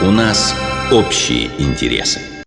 У нас общие интересы.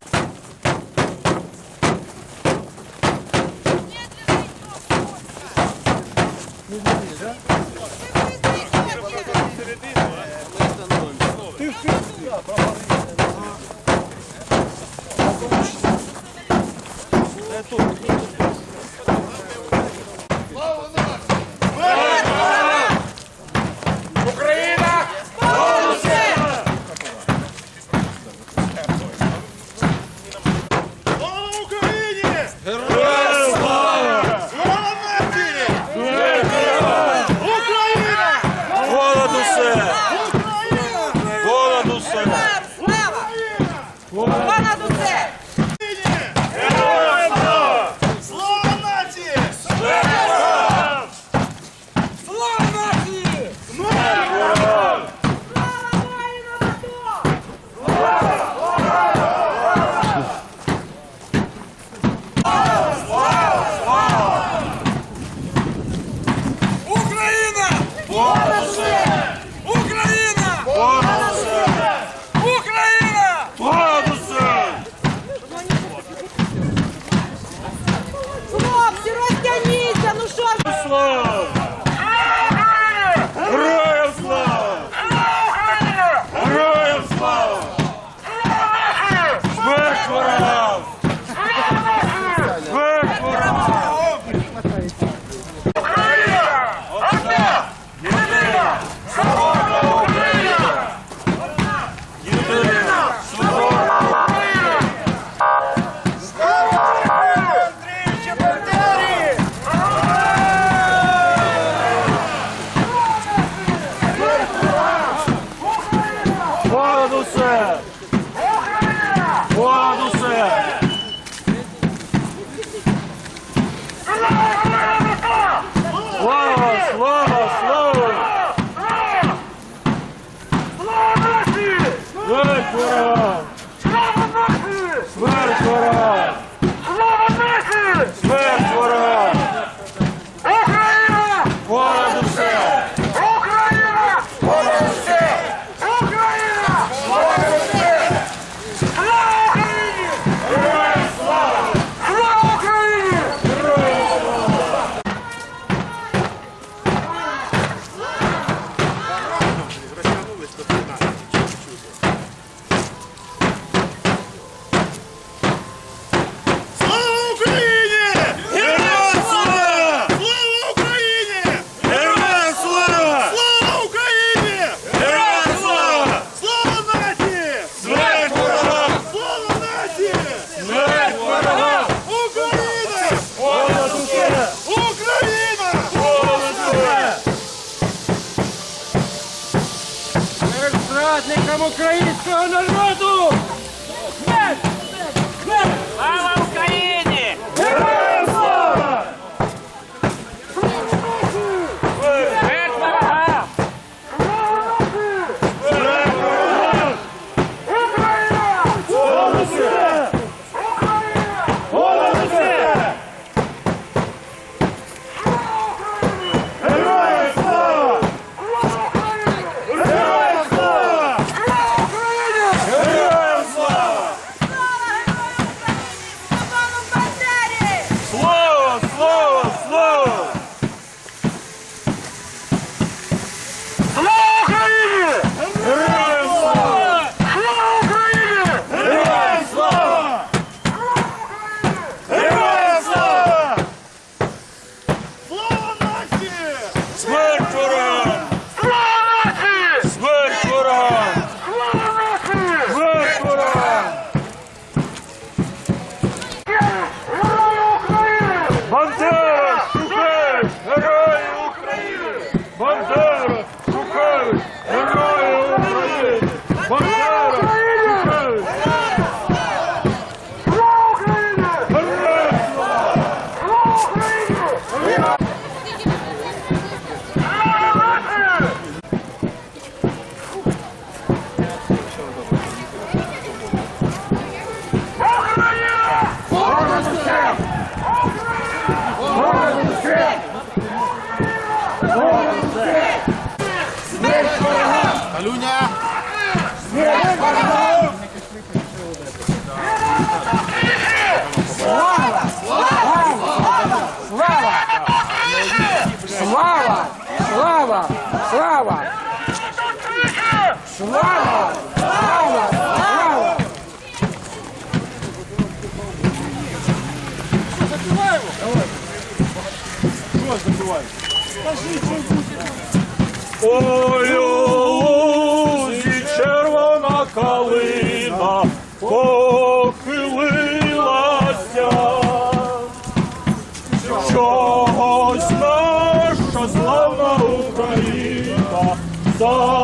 Oh.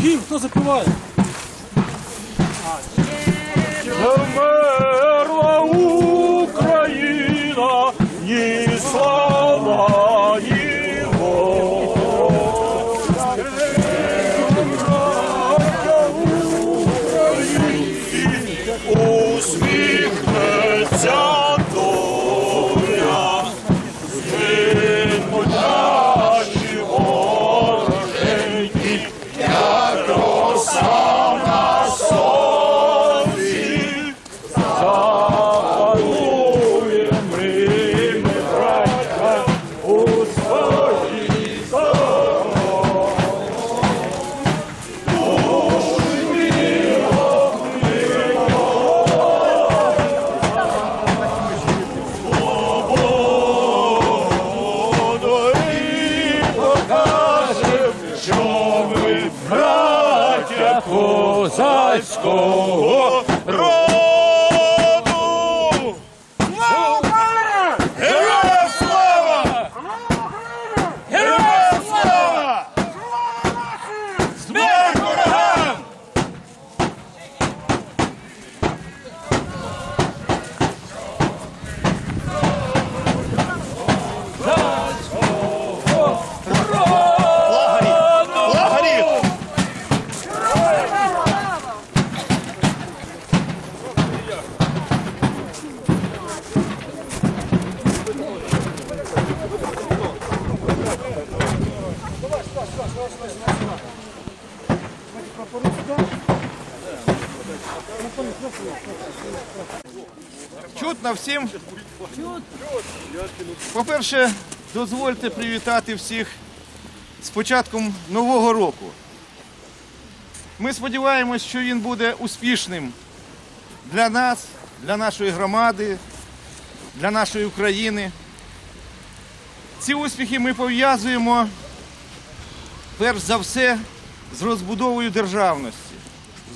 Гімн, хто запіває? Чутно всім? По-перше, дозвольте привітати всіх з початком нового року. Ми сподіваємось, що він буде успішним для нас, для нашої громади, для нашої України. Ці успіхи ми пов'язуємо перш за все з розбудовою державності,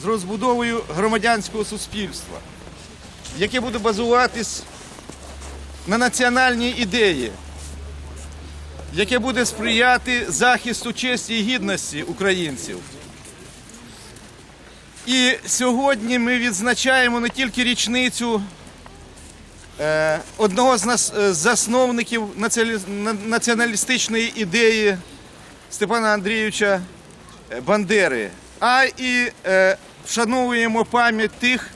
з розбудовою громадянського суспільства яке буде базуватись на національній ідеї, яке буде сприяти захисту честі і гідності українців. І сьогодні ми відзначаємо не тільки річницю е, одного з е, засновників націоналістичної ідеї Степана Андрійовича Бандери, а і е, вшановуємо пам'ять тих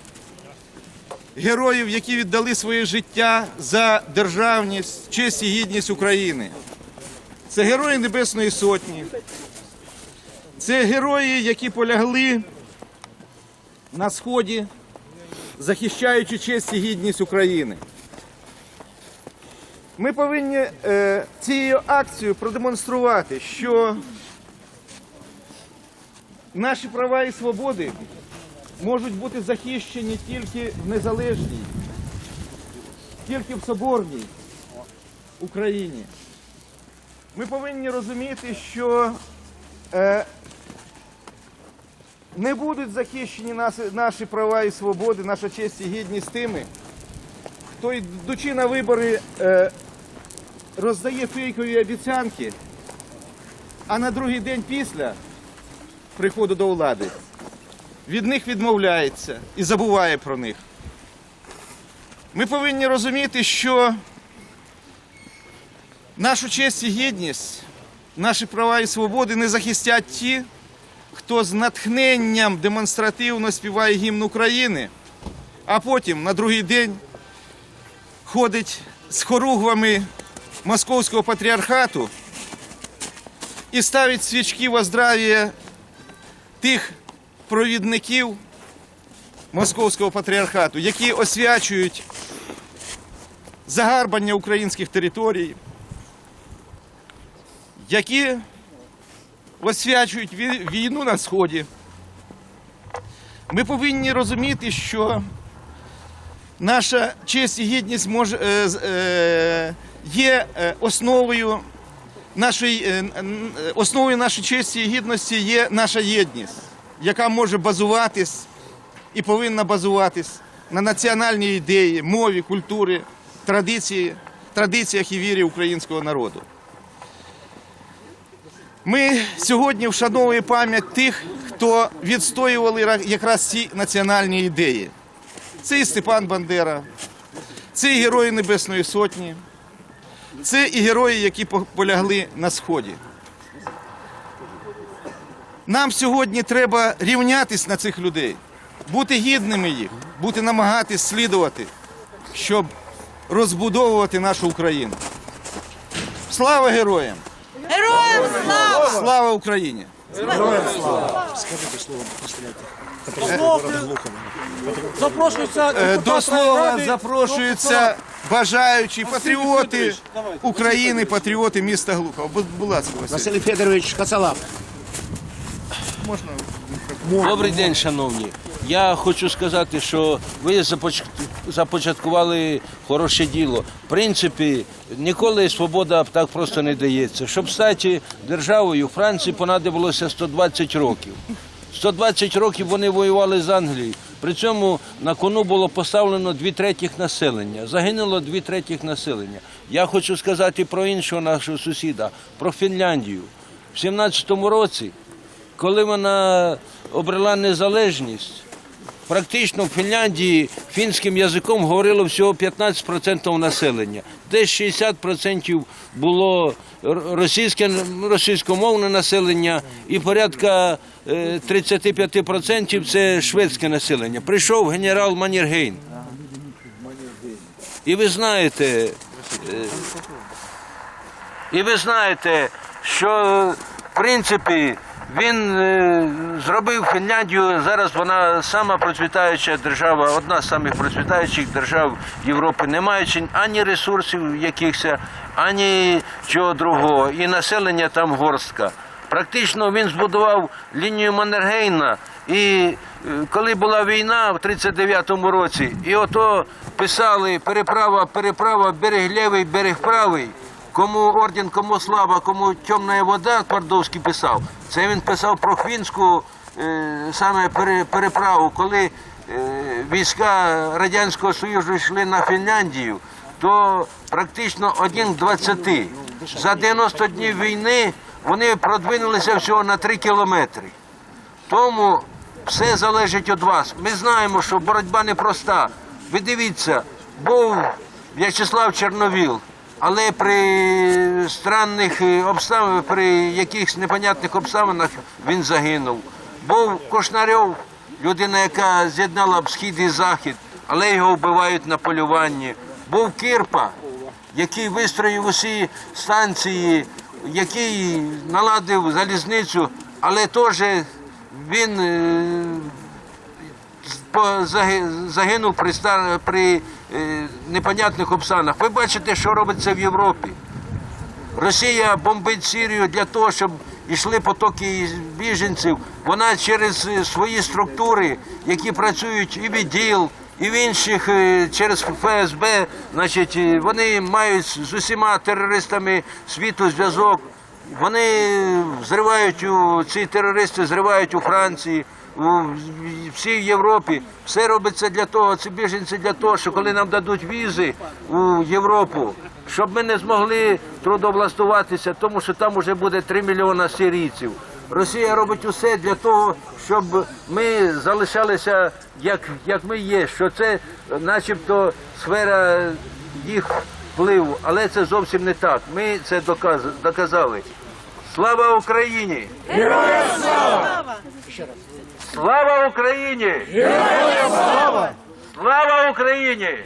героїв, які віддали своє життя за державність, честь і гідність України. Це герої Небесної Сотні. Це герої, які полягли на сході, захищаючи честь і гідність України. Ми повинні е, цією акцією продемонструвати, що наші права і свободи можуть бути захищені тільки в незалежній, тільки в соборній Україні. Ми повинні розуміти, що е, не будуть захищені наші, наші права і свободи, наша честь і гідність тими, хто йдучи на вибори, е, роздає фейкові обіцянки, а на другий день після приходу до влади від них відмовляється і забуває про них. Ми повинні розуміти, що нашу честь і гідність, наші права і свободи не захистять ті, хто з натхненням демонстративно співає гімн України, а потім на другий день ходить з хоругвами московського патріархату і ставить свічки во здрав'я тих провідників московського патріархату, які освячують загарбання українських територій, які освячують війну на сході. Ми повинні розуміти, що наша честь і гідність може, е, е, є е, основою нашої, е, основою нашої честі і гідності є наша єдність, яка може базуватись і повинна базуватись на національній ідеї, мові, культурі, традиції, традиціях і вірі українського народу. Ми сьогодні вшановуємо пам'ять тих, хто відстоювали якраз ці національні ідеї. Це і Степан Бандера, це і герої Небесної Сотні, це і герої, які по- полягли на Сході. Нам сьогодні треба рівнятись на цих людей, бути гідними їх, бути намагатись слідувати, щоб розбудовувати нашу Україну. Слава героям! Героям слава! Слава Україні! Героям слава! Запрошується Е, До слова запрошуються бажаючі патріоти України, патріоти міста Глухова. Будь будь ласка, Василь. Федорович Коцалап. Можна? Добрий день, шановні. Я хочу сказати, що ви започаткували хороше діло. В принципі, ніколи свобода так просто не дається. Щоб стати державою, Франції понадобилося 120 років. 120 років вони воювали з Англією. При цьому на кону було поставлено дві третіх населення. Загинуло дві третіх населення. Я хочу сказати про іншого нашого сусіда, про Фінляндію. В 17-му році коли вона обрела незалежність, практично в Фінляндії фінським язиком говорило всього 15% населення. Десь 60% було російське, російськомовне населення і порядка е, 35% це шведське населення. Прийшов генерал Маннергейм. І ви знаєте, і ви знаєте, що в принципі він е, зробив Фінляндію. Зараз вона сама процвітаюча держава, одна з самих процвітаючих держав Європи, не маючи ані ресурсів якихось, ані чого другого. І населення там горстка. Практично він збудував лінію Маннергейна. І е, коли була війна в 39-му році, і ото писали переправа, переправа, берег лівий, берег правий. Кому орден, кому слава, кому темна вода, Твардовський писав. Це він писав про фінську е, саме переправу, коли е, війська Радянського Союзу йшли на Фінляндію, то практично один 20. За 90 днів війни вони продвинулися всього на 3 кілометри. Тому все залежить від вас. Ми знаємо, що боротьба непроста. Ви дивіться, був В'ячеслав Чорновіл, але при странних е, обставинах, при якихось непонятних обставинах він загинув. Був Кошнарьов, людина, яка з'єднала б схід і захід, але його вбивають на полюванні. Був Кірпа, який вистроїв усі станції, який наладив залізницю, але теж він е, загинув при, при е, непонятних обставинах. Ви бачите, що робиться в Європі. Росія бомбить Сирію для того, щоб йшли потоки біженців. Вона через е, свої структури, які працюють і в іділ, і в інших е, через ФСБ, значить, вони мають з усіма терористами світу зв'язок. Вони зривають у ці терористи, зривають у Франції, у всій Європі. Все робиться для того, ці біженці для того, що коли нам дадуть візи у Європу, щоб ми не змогли трудоблаштуватися, тому що там вже буде 3 мільйона сирійців. Росія робить усе для того, щоб ми залишалися як, як ми є, що це начебто сфера їх впливу, але це зовсім не так. Ми це доказ, доказали. Слава Україні! Героям слава! Слава Україні! Героям слава! Слава Україні!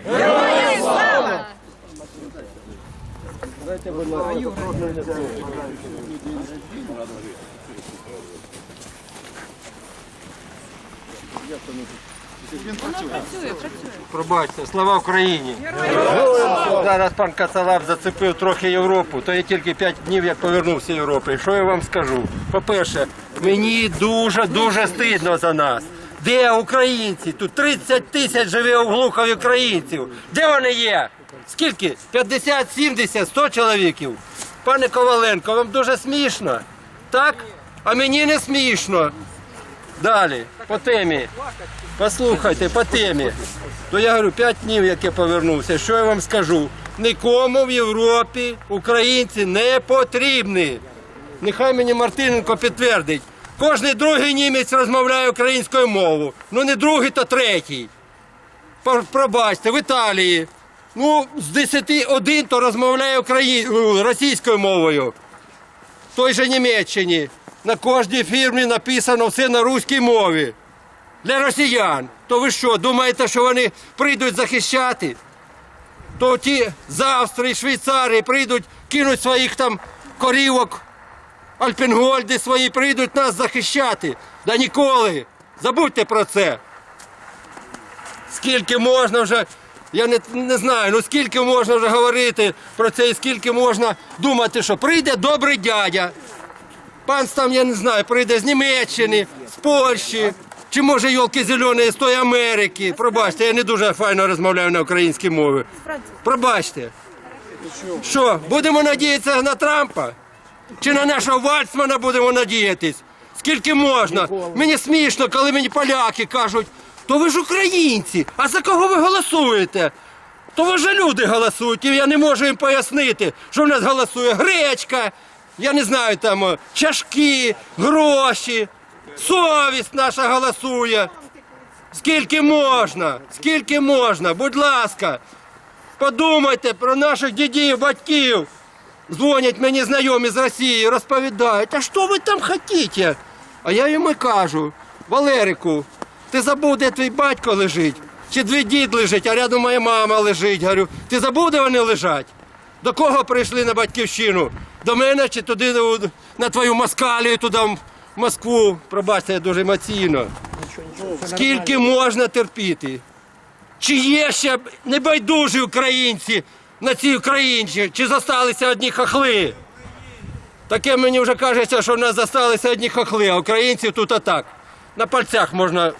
Пробачте, слава Україні! Зараз пан Кацалап зацепив трохи Європу, то я тільки 5 днів як повернувся з Європи. Що я вам скажу? По-перше, мені дуже-дуже стидно за нас. Де українці? Тут 30 тисяч живе у Глухові українців. Де вони є? Скільки? 50, 70, 100 чоловіків. Пане Коваленко, вам дуже смішно. Так? А мені не смішно. Далі, по темі. Послухайте, по темі. То я говорю, п'ять днів, як я повернувся. Що я вам скажу? Нікому в Європі українці не потрібні. Нехай мені Мартиненко підтвердить. Кожний другий німець розмовляє українською мовою. Ну не другий, то третій. Пробачте, в Італії. Ну, з 10 один то розмовляє украї... російською мовою. В той же Німеччині. На кожній фірмі написано все на руській мові. Для росіян. То ви що, думаєте, що вони прийдуть захищати? То ті з Австрії, Швейцарії прийдуть, кинуть своїх там корівок, Альпінгольди свої прийдуть нас захищати. Да ніколи. Забудьте про це. Скільки можна вже, я не, не знаю, ну скільки можна вже говорити про це і скільки можна думати, що прийде добрий дядя. Пан там, я не знаю, прийде з Німеччини, з Польщі, чи може йолки зелені з тої Америки. Пробачте, я не дуже файно розмовляю на українській мові. Пробачте. Що, будемо надіятися на Трампа? Чи на нашого Вальцмана будемо надіятись? Скільки можна? Мені смішно, коли мені поляки кажуть, то ви ж українці, а за кого ви голосуєте? То ви ж люди голосують, і я не можу їм пояснити, що в нас голосує гречка, я не знаю там чашки, гроші, совість наша голосує. Скільки можна? Скільки можна? Будь ласка, подумайте про наших дідів, батьків. Дзвонять мені знайомі з Росії, розповідають, а що ви там хочете? А я йому кажу, Валерику, ти забув, де твій батько лежить? Чи твій дід лежить, а рядом моя мама лежить. Говорю, ти забув, де вони лежать? До кого прийшли на батьківщину? До мене чи туди на твою москалію, туди Москву? Пробачте, я дуже емоційно. Скільки можна терпіти? Чи є ще небайдужі українці на цій Україні? Чи зосталися одні хахли? Таке мені вже кажеться, що в нас зосталися одні хахли, а українців тут отак. На пальцях можна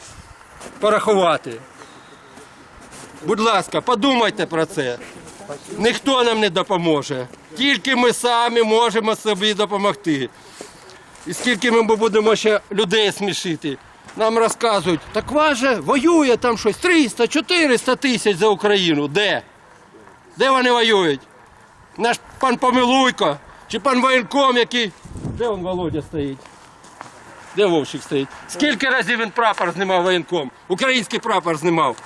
порахувати. Будь ласка, подумайте про це. Ніхто нам не допоможе. Тільки ми самі можемо собі допомогти. І скільки ми будемо ще людей смішити. Нам розказують, так вас же воює там щось 300-400 тисяч за Україну. Де? Де вони воюють? Наш пан Помилуйко чи пан воєнком, який. Де він Володя стоїть? Де Вовчик стоїть? Скільки разів він прапор знімав воєнком? Український прапор знімав.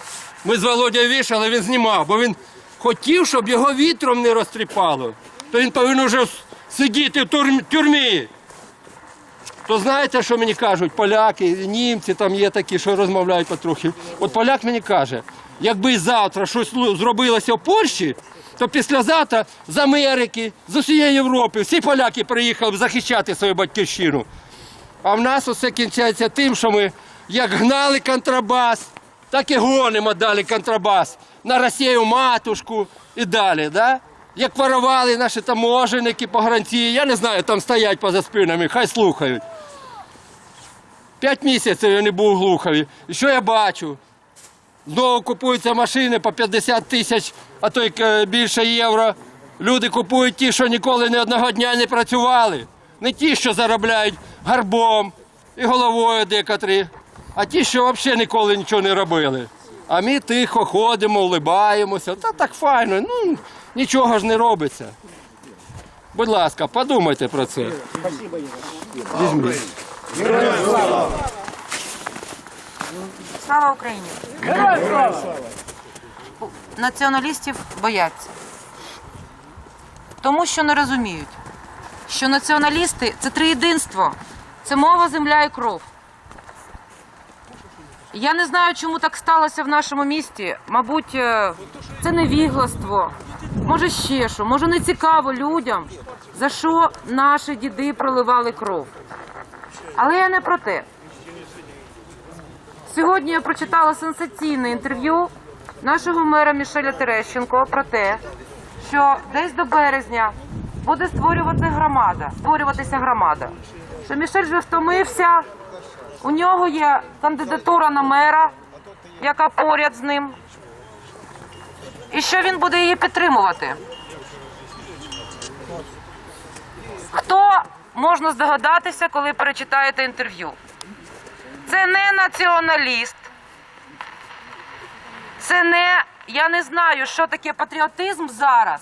Ми з Володя вішали, він знімав, бо він хотів, щоб його вітром не розтріпало. То він повинен вже сидіти в тюрмі. То знаєте, що мені кажуть? Поляки, німці там є такі, що розмовляють потрохи. От поляк мені каже, якби завтра щось зробилося в Польщі, то післязавтра з Америки, з усієї Європи, всі поляки приїхали захищати свою батьківщину. А в нас усе кінчається тим, що ми як гнали контрабас, так і гонимо далі контрабас на Росію матушку і далі. Да? Як воровали наші таможенники, погранці, я не знаю, там стоять поза спинами, хай слухають. П'ять місяців я не був у Глухові. І що я бачу? Знову купуються машини по 50 тисяч, а то й е, більше євро. Люди купують ті, що ніколи ні одного дня не працювали. Не ті, що заробляють гарбом і головою декотрі, а ті, що взагалі ніколи нічого не робили. А ми тихо ходимо, улибаємося. Та так файно. Ну, Нічого ж не робиться. Будь ласка, подумайте про це. Візьміть. Слава Україні! Націоналістів бояться. Тому що не розуміють, що націоналісти це триєдинство, це мова, земля і кров. Я не знаю, чому так сталося в нашому місті. Мабуть, е, це невігластво, може ще що, може не цікаво людям, за що наші діди проливали кров. Але я не про те. Сьогодні я прочитала сенсаційне інтерв'ю нашого мера Мішеля Терещенко про те, що десь до березня буде створюватися громада, створюватися громада. Що Мішель вже втомився, у нього є кандидатура на мера, яка поряд з ним. І що він буде її підтримувати? Хто можна здогадатися, коли перечитаєте інтерв'ю? Це не націоналіст. Це не. Я не знаю, що таке патріотизм зараз.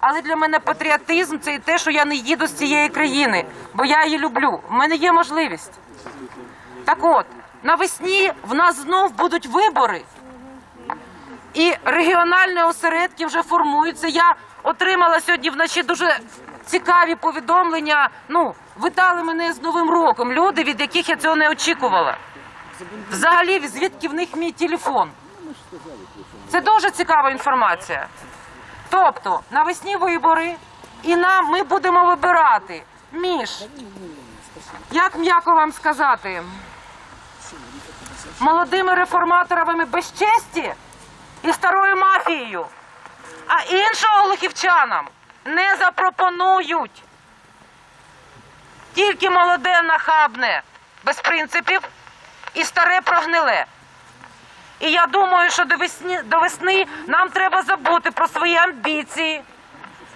Але для мене патріотизм це і те, що я не їду з цієї країни, бо я її люблю. В мене є можливість. Так от, навесні в нас знов будуть вибори. І регіональні осередки вже формуються. Я отримала сьогодні вночі дуже цікаві повідомлення. Ну, вітали мене з Новим роком. Люди, від яких я цього не очікувала. Взагалі, звідки в них мій телефон? Це дуже цікава інформація. Тобто, навесні вибори, і нам ми будемо вибирати між, як м'яко вам сказати, молодими реформаторами без честі і старою мафією. А іншого лихівчанам не запропонують. Тільки молоде нахабне, без принципів і старе прогниле. І я думаю, що до весни, до весни нам треба забути про свої амбіції,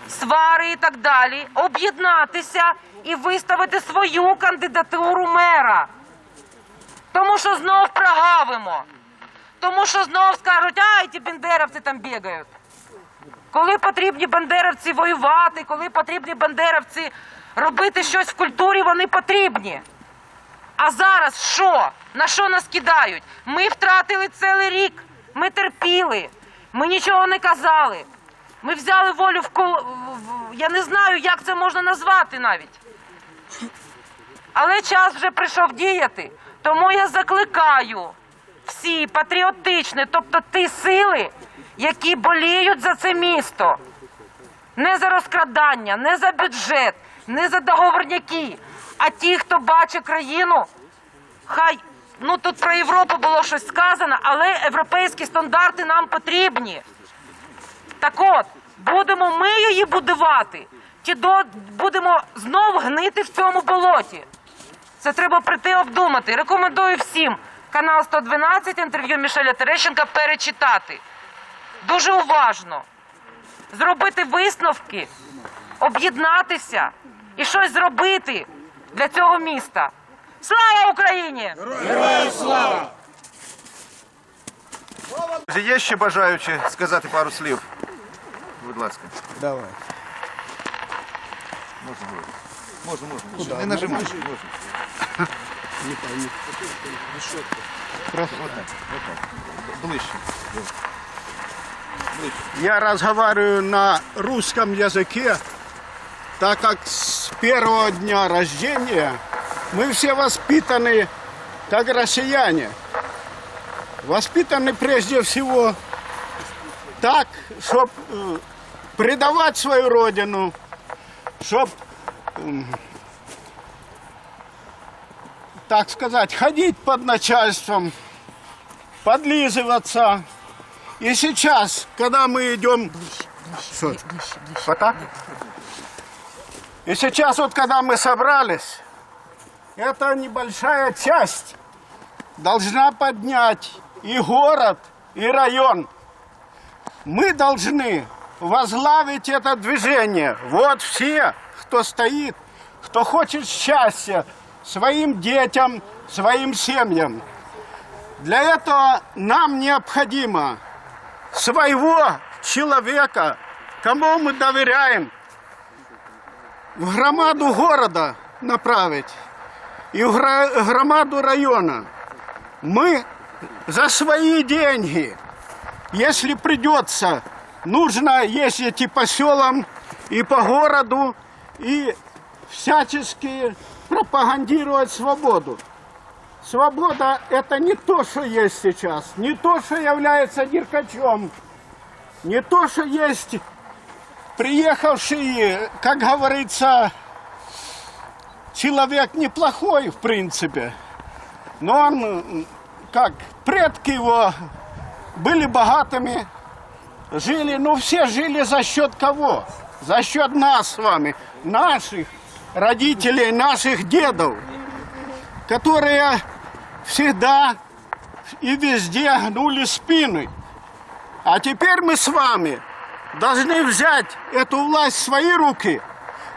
свари і так далі, об'єднатися і виставити свою кандидатуру мера. Тому що знов прогавимо. Тому що знов скажуть, ай, ті бендеровці там бігають. Коли потрібні бандеровці воювати, коли потрібні бандеровці робити щось в культурі, вони потрібні. А зараз що? На що нас кидають? Ми втратили цілий рік. Ми терпіли. Ми нічого не казали. Ми взяли волю в кол... Я не знаю, як це можна назвати навіть. Але час вже прийшов діяти. Тому я закликаю всі патріотичні, тобто ті сили, які боліють за це місто. Не за розкрадання, не за бюджет, не за договорняки, а ті, хто бачить країну, хай ну тут про Європу було щось сказано, але європейські стандарти нам потрібні. Так от, будемо ми її будувати, чи до будемо знову гнити в цьому болоті. Це треба прийти обдумати. Рекомендую всім канал 112, інтерв'ю Мішеля Терещенка перечитати. Дуже уважно. Зробити висновки, об'єднатися і щось зробити для цього міста. Слава Україні! Є ще бажаючі сказати пару слів? Будь ласка. Давай. Можна говорити. Можна, можна. Не нажимай. Можна. Просто отак, отак. Ближче. Я разговариваю на русском языке, так как с первого дня рождения мы все воспитаны как россияне. Воспитаны прежде всего так, чтобы предавать свою родину, чтобы, так сказать, ходить под начальством, подлизываться. И сейчас, когда мы идем... Что? Вот так? И сейчас вот, когда мы собрались, эта небольшая часть должна поднять и город, и район. Мы должны возглавить это движение. Вот все, кто стоит, кто хочет счастья своим детям, своим семьям. Для этого нам необходимо своего человека кому мы доверяем, в громаду города направить и в громаду района. Мы за свои деньги, если придется, нужно ездить и по селам, и по городу, и всячески пропагандировать свободу. Свобода – это не то, что есть сейчас, не то, что является диркачом, не то, что есть приехавший, как говорится, человек неплохой, в принципе, но он, как предки его были богатыми, жили, ну все жили за счет кого? За счет нас с вами, наших родителей, наших дедов, которые всегда и везде гнули спины. А теперь мы с вами должны взять эту власть в свои руки,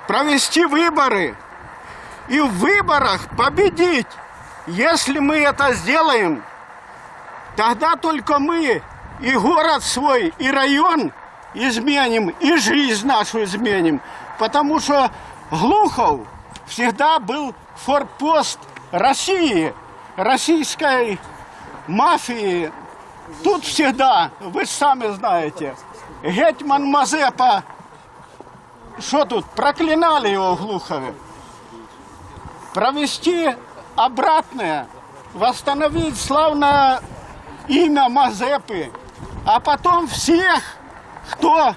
провести выборы и в выборах победить. Если мы это сделаем, тогда только мы и город свой, и район изменим, и жизнь нашу изменим. Потому что Глухов всегда был форпост России, российской мафии. Тут всегда, вы сами знаете, Гетман Мазепа, что тут, проклинали его Глухове. Провести обратное, восстановить славное имя Мазепы, а потом всех, кто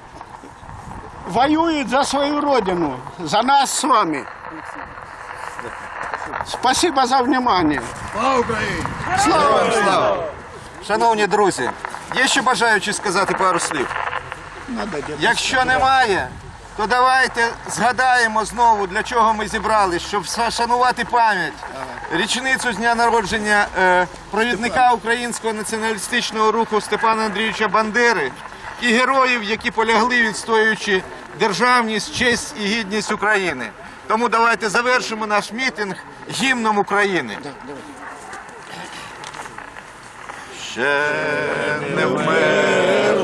воюет за свою родину, за нас с вами. Спасибо за внимание. Слава! Слава! Шановні друзі, є ще бажаючі сказати пару слів. Якщо немає, то давайте згадаємо знову, для чого ми зібрались, щоб шанувати пам'ять, річницю з дня народження е, провідника українського націоналістичного руху Степана Андрійовича Бандери і героїв, які полягли, відстоюючи державність, честь і гідність України. Тому давайте завершимо наш мітинг гімном України. Ще не вмерла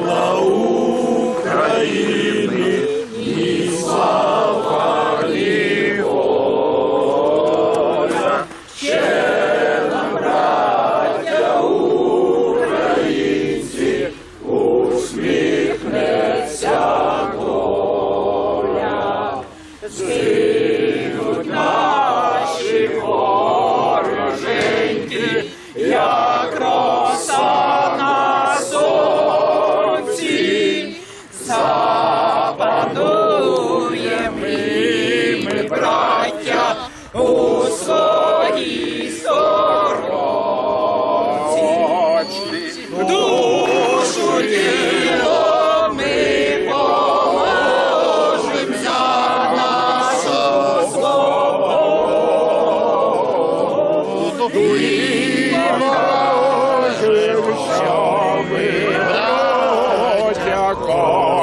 що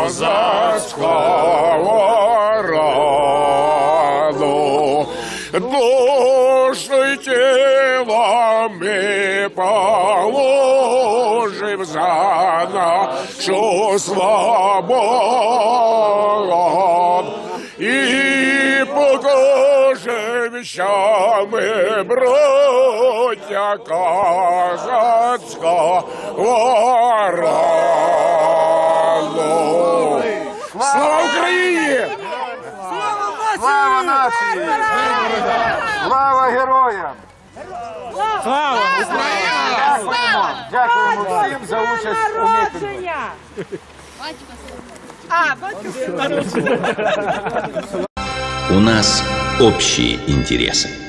козацького роду. Душу й тіло ми положим за нашу свободу. Покажем, що ми браття козацького роду. Слава Україні! Слава нації! Слава героям! Слава! Дякуємо! Дякуємо всім за участь у мітингу. У нас общие интересы.